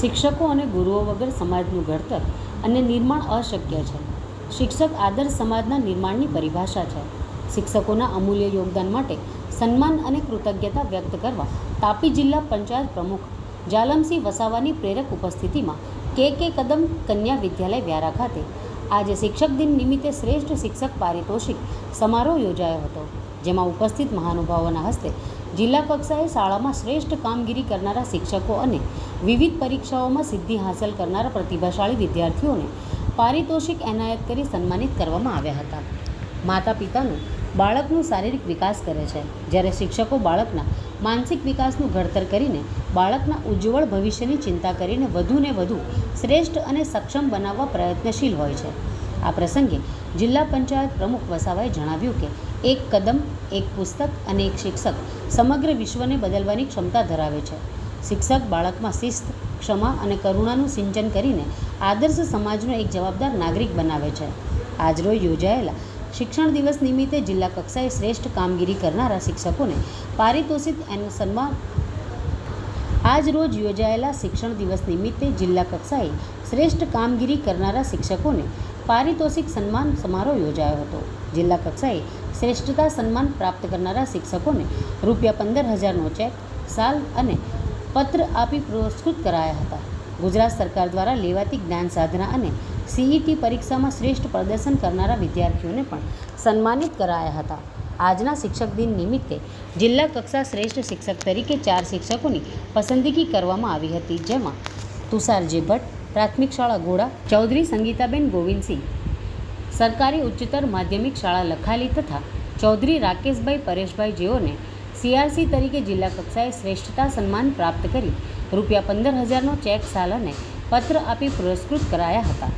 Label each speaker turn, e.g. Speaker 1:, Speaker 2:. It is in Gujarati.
Speaker 1: શિક્ષકો અને ગુરુઓ વગર સમાજનું ઘડતર અને નિર્માણ અશક્ય છે. શિક્ષક આદર્શ સમાજના નિર્માણની પરિભાષા છે. શિક્ષકોના અમૂલ્ય યોગદાન માટે સન્માન અને કૃતજ્ઞતા વ્યક્ત કરવા તાપી જિલ્લા પંચાયત પ્રમુખ જાલમસિંહ વસાવાની પ્રેરક ઉપસ્થિતિમાં કે કે કદમ કન્યા વિદ્યાલય વ્યારા ખાતે આજે શિક્ષક દિન નિમિત્તે શ્રેષ્ઠ શિક્ષક પારિતોષિક સમારોહ યોજાયો હતો. જેમાં ઉપસ્થિત મહાનુભાવોના હસ્તે જિલ્લા કક્ષાએ શાળામાં શ્રેષ્ઠ કામગીરી કરનારા શિક્ષકો અને વિવિધ પરીક્ષાઓમાં સિદ્ધિ હાંસલ કરનારા પ્રતિભાશાળી વિદ્યાર્થીઓને પારિતોષિક એનાયત કરી સન્માનિત કરવામાં આવ્યા હતા. માતા પિતાનું બાળકનું શારીરિક વિકાસ કરે છે. જ્યારે શિક્ષકો બાળકના માનસિક વિકાસનું ઘડતર કરીને બાળકના ઉજ્જવળ ભવિષ્યની ચિંતા કરીને વધુને વધુ શ્રેષ્ઠ અને સક્ષમ બનાવવા પ્રયત્નશીલ હોય છે. આ પ્રસંગે જિલ્લા પંચાયત પ્રમુખ વસાવાએ જણાવ્યું કે એક કદમ, એક પુસ્તક અને એક શિક્ષક સમગ્ર વિશ્વને બદલવાની ક્ષમતા ધરાવે છે. શિક્ષક બાળકમાં શિસ્ત, ક્ષમા અને કરુણાનું સિંચન કરીને આદર્શ સમાજનો એક જવાબદાર નાગરિક બનાવે છે. આજરોજ યોજાયેલા શિક્ષણ દિવસ નિમિત્તે જિલ્લા કક્ષાએ શ્રેષ્ઠ કામગીરી કરનારા શિક્ષકોને પારિતોષિત એનું સન્માન આજ રોજ યોજાયેલા શિક્ષણ દિવસ નિમિત્તે જિલ્લા કક્ષાએ શ્રેષ્ઠ કામગીરી કરનારા શિક્ષકોને પારિતોષિક સન્માન સમારોહ યોજાયો હતો. જિલ્લા કક્ષાએ શ્રેષ્ઠતા સન્માન પ્રાપ્ત કરનારા શિક્ષકોને રૂપિયા પંદર હજારનો ચેક, સાલ અને પત્ર આપી પુરસ્કૃત કરાયા હતા. ગુજરાત સરકાર દ્વારા લેવાતી જ્ઞાન સાધના અને સીઈટી પરીક્ષામાં શ્રેષ્ઠ પ્રદર્શન કરનારા વિદ્યાર્થીઓને પણ સન્માનિત કરાયા હતા. આજના શિક્ષક દિન નિમિત્તે જિલ્લા કક્ષા શ્રેષ્ઠ શિક્ષક તરીકે ચાર શિક્ષકોની પસંદગી કરવામાં આવી હતી, જેમાં તુષાર જે ભટ્ટ પ્રાથમિક શાળા ગોળા ચૌધરી સંગીતાબેન ગોવિંદસિંહ. સરકારી ઉચ્ચતર માધ્યમિક શાળા લખાલી તથા ચૌધરી રાકેશભાઈ પરેશભાઈ જેઓને સીઆરસી તરીકે જિલ્લા કક્ષાએ શ્રેષ્ઠતા સન્માન પ્રાપ્ત કરી રૂપિયા પંદર હજારનો ચેક સાલને પત્ર આપી પુરસ્કૃત કરાયા હતા.